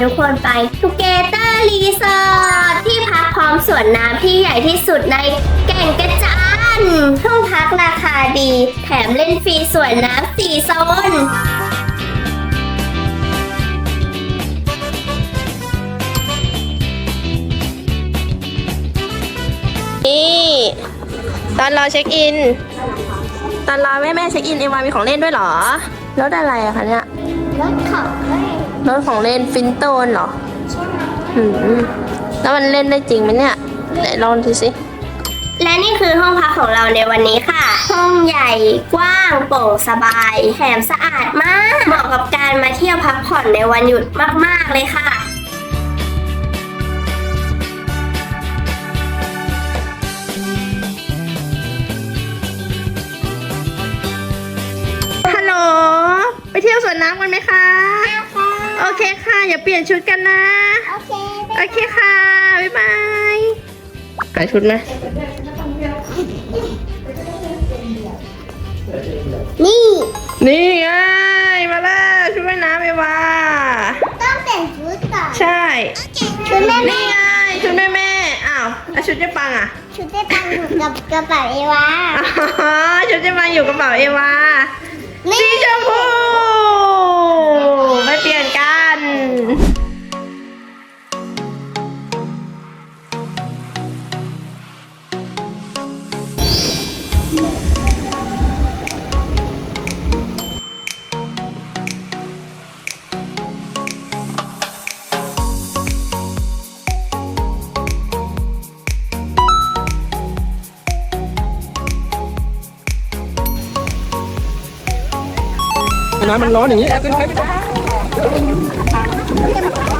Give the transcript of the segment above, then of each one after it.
จะพาทุกคนไปทูเกเตอร์รีสอร์ทที่พักพร้อมสวนน้ำที่ใหญ่ที่สุดในแก่งกระจานห้องพักราคาดี แถมเล่นฟรีสวนน้ำสี่โซนนี่ตอนรอเช็คอิน ตอนรอแม่แม่เช็คอินเอวามีของเล่นด้วยเหรอ รถอะไรอะคะเนี่ย รถเขาเล่น รถของเล่นฟินโตนเหรออืมแล้วมันเล่นได้จริงไหมเนี่ยไหนลองดูสิ และนี่คือห้องพักของเราในวันนี้ค่ะ ห้องใหญ่กว้างโปร่งสบายแถมสะอาดมาก เหมาะกับการมาเที่ยวพักผ่อนในวันหยุดมาก ๆ เลยค่ะฮัลโหล ไปเที่ยวสวนน้ำกันไหมคะ โอเคค่ะ อย่าเปลี่ยนชุดกันนะ โอเคโอเคค่ะ บ๊ายบายเปลี่ยนชุดไหมนี่นี่ไงมาแล้วชุดว่ายน้ำเอวาต้องแต่งชุดก่อนใช่ ชุดแม่นี่ไงชุดแม่แม่ๆอ้าวแล้วชุดเจ๊ปังอะชุดได้ตังอยู่กับกระเป๋าเอวาอ๋อชุดเจ๊ปังอยู่กระเป๋าเอวานี่ สีชมพู ไม่เปลี่ยนกันน้ำมันร้อนอย่างนี้แอปเป็นใครไม่ได้ Thank you.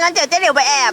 งั้นเดี๋ยวเจ๊เหลียวไปแอบ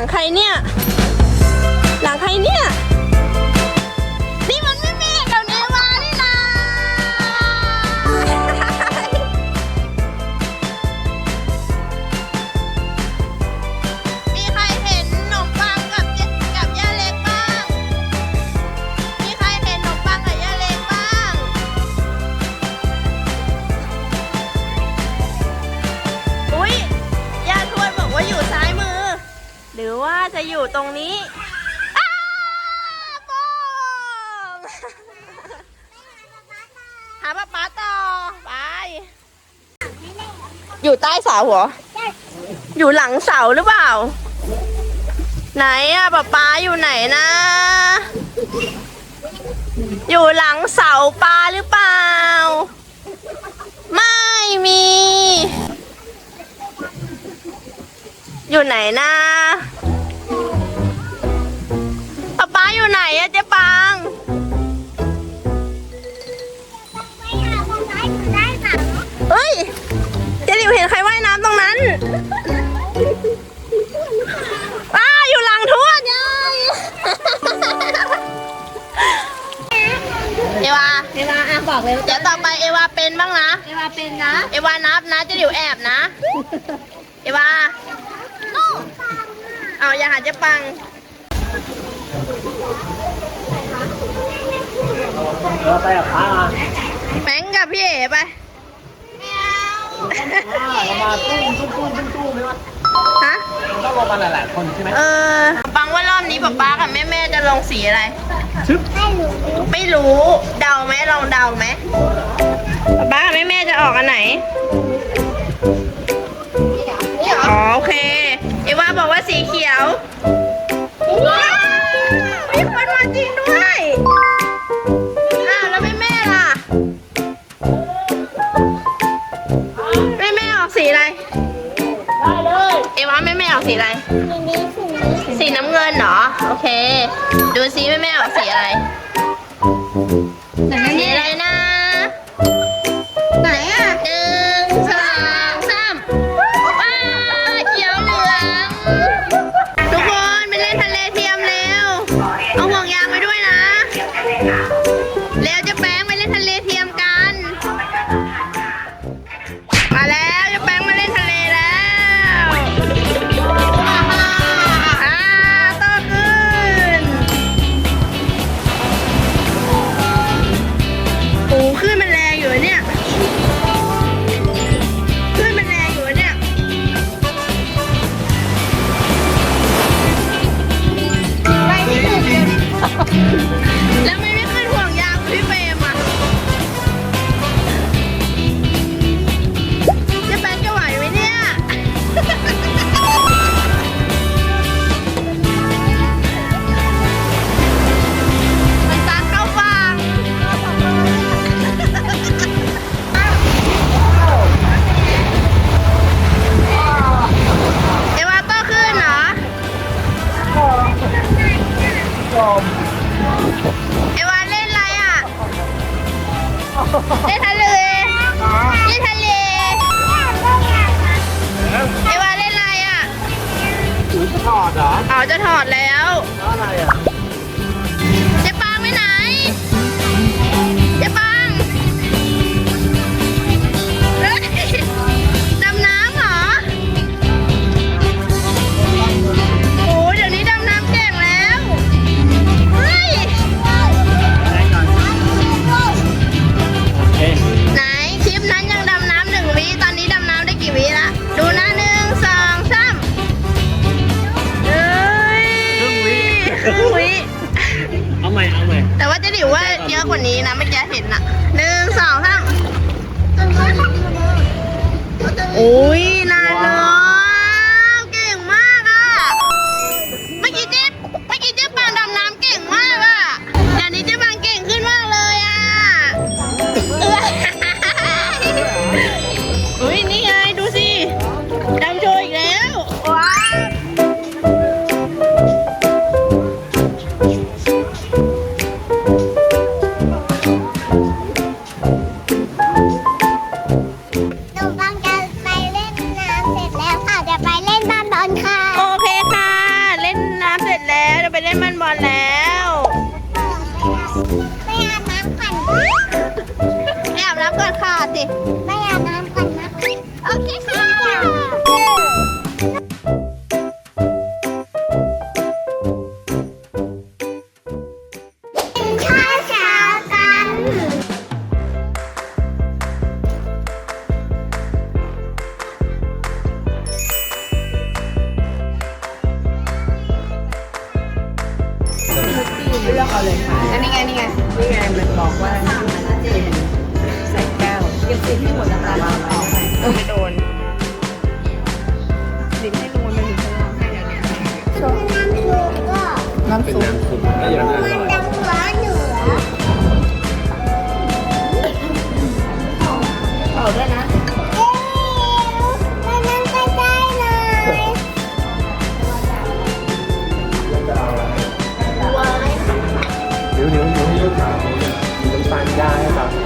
หลังใครเนี่ย หลังใครเนี่ย หรือว่าจะอยู่ตรงนี้อ้าโป้งหาป้าป๊าต่อ ไป อยู่ใต้เสาเหรอ อยู่หลังเสาหรือเปล่า ไหนอะป๊าป๊าอยู่ไหนนะ อยู่หลังเสาปลาหรือเปล่า ไม่มี อยู่ไหนนะป๊าป๊าอยู่ไหนอะเจ๊ปัง เฮ้ย เจลิวเห็นใครว่ายน้ำตรงนั้นอ้าอยู่หลังทวดยายเอวาเวลาอะบอกเลยเดี๋ยวต่อไปเอวาเป็นบ้างนะเวลาเป็นนะ เอวานับนะเจลิวแอบนะ เอวา เอาอย่าหาเจ๊ปังเราไปกับพาแป้งกับพี่เอ๋ไปเรามาตุ้มตุ้มตุ้มตุ้มตุ้มเลยวะฮะต้องลงมาหลายๆคนใช่ไหมเออปังว่ารอบนี้ป๊าป๊ากับแม่แม่ๆจะลงสีอะไรชึบไม่รู้เดาไหมลองเดาไหมป๊าป๊ากับแม่แม่ๆจะออกอันไหน วว้าวมีคนมาจริงด้วย อ้าวแล้วแม่แม่ๆล่ะ แม่แม่ๆออกสีอะไร ได้เลยเอวาแม่แม่ๆออกสีอะไรสีน้ำเงินเหรอ โอเค ดูซิแม่แม่ๆออกสีอะไร ถอดเหรออ๋อจะถอดแล้วแล้วอะไรอะ อ้ยนานแล้วเก่งมากอะเมื่อกี้เจ๊เมื่อกี้เจ๊ปางดำน้ำเก่งมากอะเดี๋ยวนี้เจ๊ปางเก่งขึ้นมากเลยอะ อาบน้ำก่อนไอาบน้ำก่อนค่ะสิ เลือกเอาเลยค่ะนี่ไงนี่ไงนี่ไงมันบอกว่าใส่แก้วเก็บสิ่งที่หมดจาเราไปโดนดิ้นให้ลุงมันเป็นหนึ่งร้องให้แล้วเนี่ยน้ำซุปก็น้ำซุปมันดังหัวหนู 要打包的你们搬家要打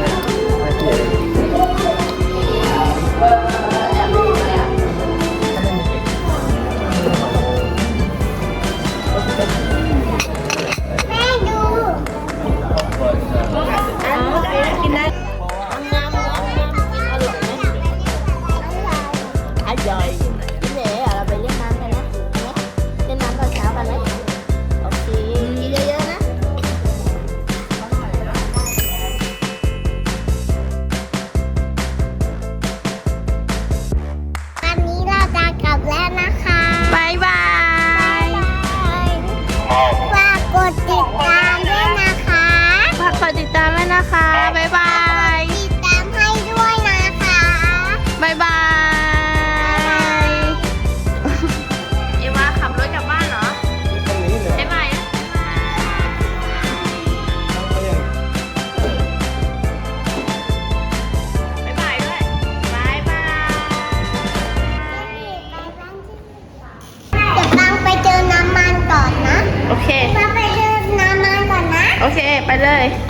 เลย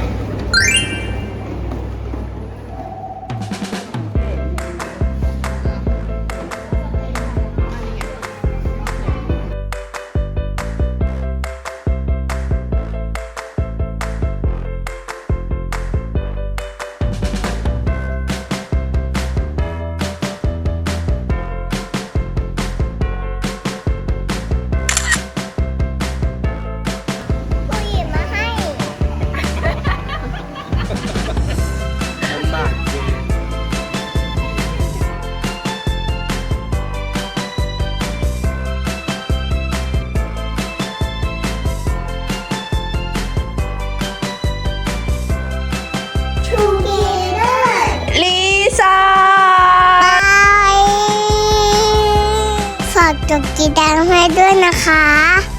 ติดตามให้ด้วยนะคะ